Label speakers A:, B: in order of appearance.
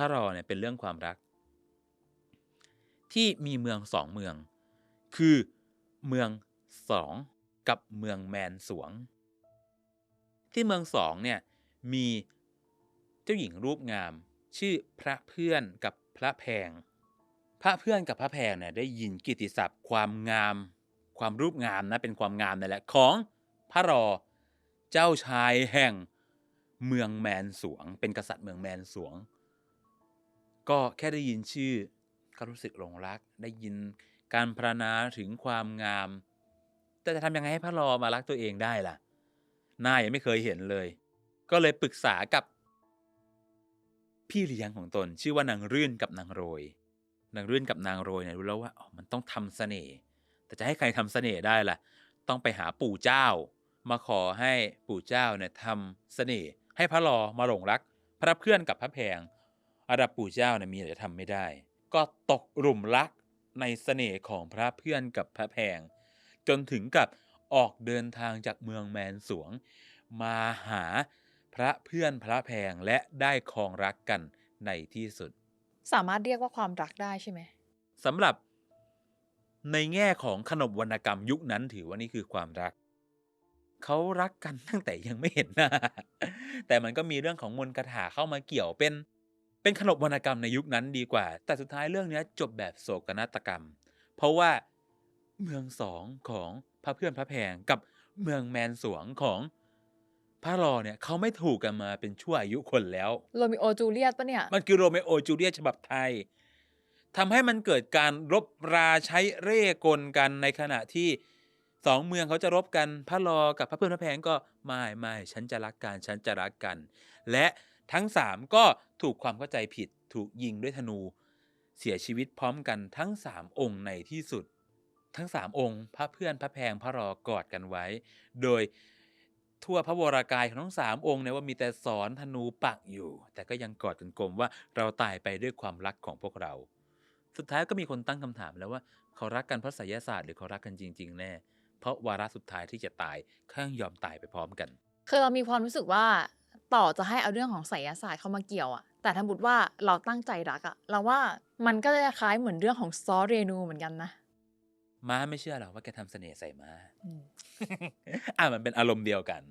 A: พระรอเนี่ยเป็นเรื่องความรัก ที่มีเมืองสองเมือง คือเมืองสองกับเมืองแมนสวง ที่เมืองสองเนี่ยมีเจ้าหญิงรูปงาม ชื่อพระเพื่อนกับพระแพง พระเพื่อนกับพระแพงเนี่ยได้ยินกิตติศัพท์ ความงาม ความรูปงามนะเป็นความงามนั่นแหละของพระรอเจ้าชายแห่งเมืองแมนสวง เป็นกษัตริย์เมืองแมนสวง ก็แค่ได้ยินชื่อก็รู้สึกหลงรัก ได้ยินการพรรณนาถึงความงาม แต่จะทำยังไงให้พระรอมารักตัวเองได้ล่ะหน้ายังไม่เคยเห็นเลย ก็เลยปรึกษากับ พี่เลี้ยงของตน ชื่อว่านางรื่นกับนางโรย นางรื่นกับนางโรยเนี่ยรู้แล้วว่าอ๋อมันต้องทำเสน่ห์แต่จะให้ใครทำเสน่ห์ได้ล่ะ ต้องไปหาปู่เจ้า มาขอให้ปู่เจ้าเนี่ยทำเสน่ห์ให้พระรอมาหลงรัก พระเพื่อนกับพระแพง อาดับปู่เจ้าเนี่ยมีแต่จะทำไม่ได้ ก็ตกหลุมรักในเสน่ห์ของพระเพื่อนกับพระแพง จนถึงกับออกเดินทางจากเมืองแมนสวง มาหาพระเพื่อนพระแพงและได้ครองรักกันในที่สุด
B: สามารถเรียกว่าความรักได้ใช่ไหม
A: สำหรับในแง่ของขนบวรรณกรรมยุคนั้นถือว่านี่คือความรัก เขารักกันตั้งแต่ยังไม่เห็นหน้า แต่มันก็มีเรื่องของมนต์คาถาเข้ามาเกี่ยวเป็น เป็นขนบวรรณกรรมในยุคนั้นดีกว่า แต่สุดท้ายเรื่องเนี้ยจบแบบโศกนาฏกรรม เพราะว่าเมืองสองของพระเพื่อนพระแพงกับเมืองแมนสวงของพระรอเนี่ยเขาไม่ถูกกันมาเป็นชั่วอายุคนแล้ว
B: โรมิโอจูเลียตปะเนี่ย
A: มันคือโรเมโอจูเลียตฉบับไทยทำให้มันเกิดการรบราใช้เร่กลกันในขณะที่สองเมืองเขาจะรบกันพระรอกับพระเพื่อนพระแพงก็ไม่ไม่ฉันจะรักกันฉันจะรักกัน และ ทั้งสามก็ถูกความเข้าใจผิดถูกยิงด้วยธนู เสียชีวิตพร้อมกันทั้งสามองค์ในที่สุด ทั้งสามองค์ พระเพื่อนพระแพงพระรอกอดกันไว้ โดยทั่วพระวรากายของทั้งสามองค์เนี่ยว่ามีแต่สอนธนูปักอยู่ แต่ก็ยังกอดกันกลมว่าเราตายไปด้วยความรักของพวกเรา สุดท้ายก็มีคนตั้งคำถามแล้วว่าเขารักกันเพราะไสยศาสตร์หรือเขารักกันจริง ๆ แน่ เพราะวาระสุดท้ายที่จะตายเขายังยอมตายไปพร้อมกัน
B: คือเรามีความรู้สึกว่า ต่อจะให้เอาเรื่องของไสยศาสตร์เข้ามาเกี่ยวอะแต่ถ้าบุตว่าเราตั้งใจรักอะเราว่ามันก็จะคล้ายเหมือนเรื่องของซอเรนูเหมือนกันนะ
A: ม้าไม่เชื่อหรอกว่าแกทำเสน่ห์ใส่ม้า
B: อืม
A: อะมันเป็นอารมณ์เดียวกัน